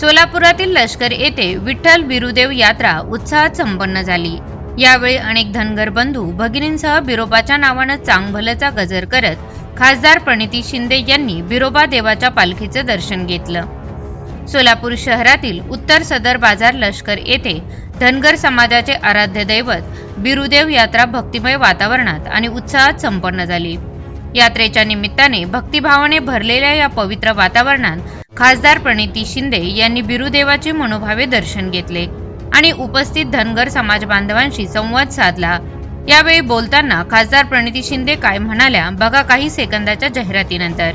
सोलापुरातील लष्कर येथे विठ्ठल बिरुदेव यात्रा उत्साहात संपन्न झाली. यावेळी अनेक धनगर बंधू भगिनींसह बिरोबाच्या नावानं चांगभलचा गजर करत खासदार प्रणिती शिंदे यांनी बिरोबा देवाच्या पालखीचं दर्शन घेतलं. सोलापूर शहरातील उत्तर सदर बाजार लष्कर येथे धनगर समाजाचे आराध्य दैवत बिरुदेव यात्रा भक्तिमय वातावरणात आणि उत्साहात संपन्न झाली. यात्रेच्या निमित्ताने भक्तिभावाने भरलेल्या या पवित्र वातावरणात खासदार प्रणिती शिंदे यांनी बिरुदेवाचे मनोभावे दर्शन घेतले आणि उपस्थित धनगर समाज बांधवांशी संवाद साधला. यावेळी बोलताना खासदार प्रणिती शिंदे काय म्हणाल्या बघा काही सेकंदाच्या जाहिरातीनंतर.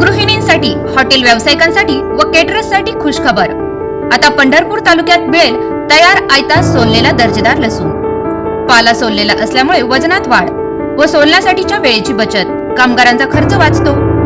गृहिणींसाठी हॉटेल व्यावसायिकांसाठी व केटरर्ससाठी खुश खबर आता पंढरपूर तालुक्यात मिळेल तयार आयता सोललेला दर्जेदार लसूण. पाला सोललेला असल्यामुळे वजनात वाढ व सोलण्यासाठीच्या वेळेची बचत. कामगारांचा खर्च वाचतो.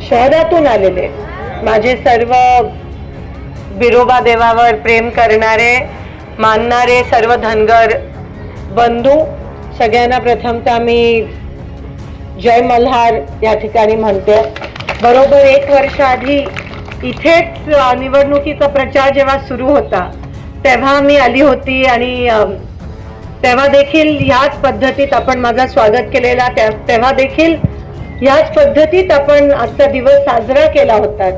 शहरातून आलेले. माझे सर्व बिरोबा देवावर प्रेम करणारे मानणारे सर्व धनगर बंधू सगळ्यांना प्रथमतः मी जय मल्हार या ठिकाणी म्हणते बरोबर एक वर्ष आधी इथेच निवडणुकीचा प्रचार जेव्हा सुरू होता तेव्हा मी आली होती आणि तेव्हा देखील ह्याच पद्धतीत आपण माझा स्वागत केलेला त्या- तेव्हा देखील ह्याच पद्धतीत आपण आजचा दिवस साजरा केला होता.